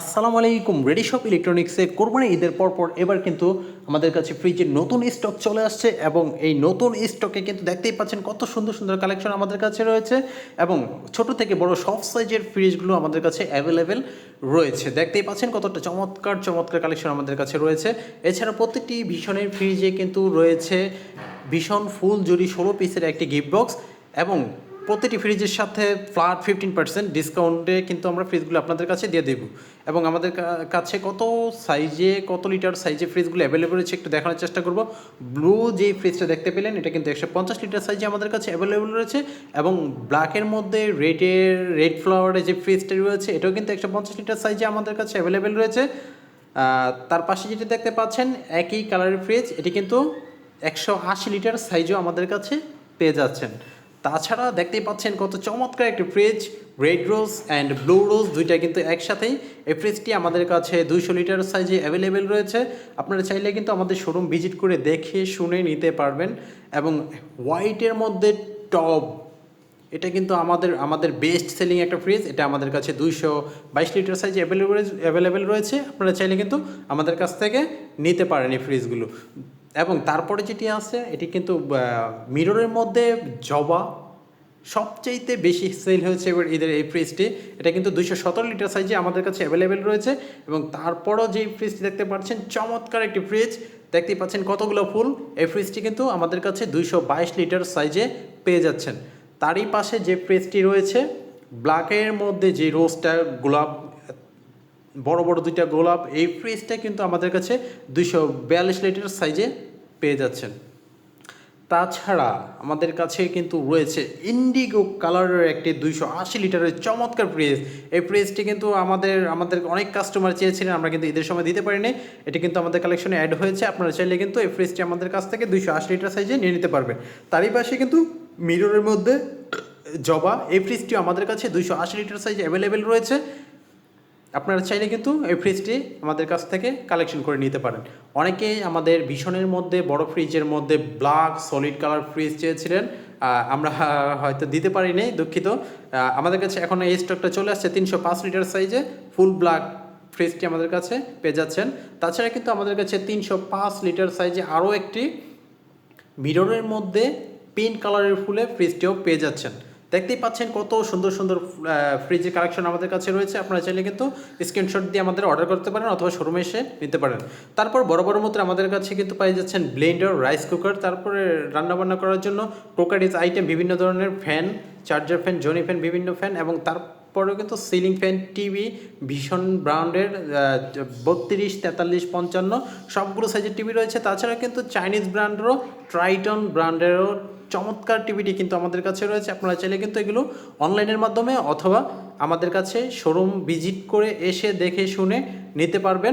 আসসালামু আলাইকুম ready shop ইলেকট্রনিক্সে কোরবানি ঈদের পর পর এবার কিন্তু আমাদের কাছে ফ্রিজের নতুন স্টক চলে আসছে এবং এই নতুন স্টকে কিন্তু দেখতেই পাচ্ছেন কত সুন্দর সুন্দর কালেকশন আমাদের কাছে রয়েছে এবং ছোট থেকে বড় সব সাইজের ফ্রিজগুলো আমাদের কাছে অ্যাভেলেবেল রয়েছে। দেখতেই পাচ্ছেন কতটা চমৎকার চমৎকার কালেকশন আমাদের কাছে রয়েছে। এছাড়া প্রত্যেকটি ভীষণের ফ্রিজে কিন্তু রয়েছে ভীষণ ফুল জুড়ি ষোলো পিসের একটি গিফট বক্স এবং প্রতিটি ফ্রিজের সাথে ফ্ল্যাট ফিফটিন পার্সেন্ট ডিসকাউন্টে কিন্তু আমরা ফ্রিজগুলো আপনাদের কাছে দিয়ে দেবো। এবং আমাদের কাছে কত সাইজে কত লিটার সাইজে ফ্রিজগুলো অ্যাভেলেবল রয়েছে একটু দেখানোর চেষ্টা করব। ব্লু যে ফ্রিজটা দেখতে পেলেন, এটা কিন্তু একশো পঞ্চাশ লিটার সাইজে আমাদের কাছে অ্যাভেলেবল রয়েছে। এবং ব্ল্যাকের মধ্যে রেডের রেড ফ্লাওয়ারের যে ফ্রিজটা রয়েছে, এটাও কিন্তু একশো পঞ্চাশ লিটার সাইজে আমাদের কাছে অ্যাভেলেবেল রয়েছে। তার পাশে যেটি দেখতে পাচ্ছেন, একই কালারের ফ্রিজ এটি কিন্তু একশো আশি লিটার সাইজও আমাদের কাছে পেয়ে যাচ্ছেন। তাছাড়া দেখতেই পাচ্ছেন কত চমৎকার একটি fridge red rose and blue rose দুইটা কিন্তু একসাথেই। এই ফ্রিজটি আমাদের কাছে দুইশো লিটার সাইজে অ্যাভেলেবেল রয়েছে। আপনারা চাইলে কিন্তু আমাদের শোরুম ভিজিট করে দেখে শুনে নিতে পারবেন। এবং হোয়াইটের মধ্যে টপ এটা কিন্তু আমাদের আমাদের বেস্ট সেলিং একটা ফ্রিজ এটা আমাদের কাছে দুইশো বাইশ লিটার সাইজ অ্যাভেলেবেল অ্যাভেলেবেল রয়েছে। আপনারা চাইলে কিন্তু আমাদের কাছ থেকে নিতে পারেন এই ফ্রিজগুলো এবং তারপরে যেটি আছে, এটি কিন্তু মিররের মধ্যে জবা সবচাইতে বেশি সেল হয়েছে এবার ঈদের এই ফ্রিজটি এটা কিন্তু দুইশো সতেরো লিটার সাইজে আমাদের কাছে অ্যাভেলেবেল রয়েছে এবং তারপরও যেই ফ্রিজটি দেখতে পাচ্ছেন, চমৎকার একটি ফ্রিজ দেখতেই পাচ্ছেন কতগুলো ফুল। এই ফ্রিজটি কিন্তু আমাদের কাছে দুইশো বাইশ লিটার সাইজে পেয়ে যাচ্ছেন। তারই পাশে যে ফ্রিজটি রয়েছে ব্ল্যাকের মধ্যে যে রোজটা গোলাপ বড় বড় দুইটা গোলাপ, এই ফ্রিজটা কিন্তু আমাদের কাছে দুইশো বিয়াল্লিশ লিটার সাইজে পেয়ে যাচ্ছেন। তাছাড়া আমাদের কাছে কিন্তু রয়েছে ইন্ডিগো কালারের একটি দুইশো আশি লিটারের চমৎকার ফ্রিজ এই ফ্রিজটি কিন্তু আমাদের আমাদের অনেক কাস্টমার চেয়েছিলেন, আমরা কিন্তু ঈদের সময় দিতে পারিনি। এটি কিন্তু আমাদের কালেকশনে অ্যাড হয়েছে, আপনারা চাইলে কিন্তু এই ফ্রিজটি আমাদের কাছ থেকে দুইশো আশি লিটার সাইজে নিয়ে নিতে পারবেন। তারই পাশে কিন্তু মিররের মধ্যে জবা, এই ফ্রিজটিও আমাদের কাছে দুইশো আশি লিটার সাইজে অ্যাভেলেবেল রয়েছে। আপনারা চাইলে কিন্তু এই ফ্রিজটি আমাদের কাছ থেকে কালেকশন করে নিতে পারেন। অনেকেই আমাদের ভীষণের মধ্যে, বড় ফ্রিজের মধ্যে ব্ল্যাক সলিড কালার ফ্রিজ চেয়েছিলেন। আমরা হয়তো দিতে পারিনি, দুঃখিত। আমাদের কাছে এখন এই স্টকটা চলে আসছে তিনশো পাঁচ লিটার সাইজে ফুল ব্ল্যাক ফ্রিজটি আমাদের কাছে পেয়ে যাচ্ছেন। তাছাড়া কিন্তু আমাদের কাছে তিনশো পাঁচ লিটার সাইজে আরও একটি মিররের মধ্যে পিঙ্ক কালারের ফুলে ফ্রিজটিও পেয়ে যাচ্ছেন। দেখতেই পাচ্ছেন কত সুন্দর সুন্দর ফ্রিজের কালেকশন আমাদের কাছে রয়েছে। আপনারা চাইলে কিন্তু স্ক্রিনশট দিয়ে আমাদের অর্ডার করতে পারেন অথবা শোরুমে এসে নিতে পারেন। তারপর বড় বড় মতো আমাদের কাছে কিন্তু পাই যাচ্ছেন ব্লেন্ডার রাইস কুকার তারপরে রান্নাবান্না করার জন্য ক্রোকারিজ আইটেম বিভিন্ন ধরনের ফ্যান চার্জার ফ্যান জনি ফ্যান বিভিন্ন ফ্যান এবং তার পরেও কিন্তু সিলিং ফ্যান, টিভি, ভীষণ ব্র্যান্ডের বত্রিশ, তেতাল্লিশ, পঞ্চান্ন, সবগুলো সাইজের টিভি রয়েছে। তাছাড়া কিন্তু চাইনিজ ব্র্যান্ডেরও ট্রাইটন ব্র্যান্ডেরও চমৎকার টিভিটি কিন্তু আমাদের কাছে রয়েছে। আপনারা চাইলে কিন্তু এগুলো অনলাইনের মাধ্যমে অথবা আমাদের কাছে শোরুম ভিজিট করে এসে দেখে শুনে নিতে পারবেন।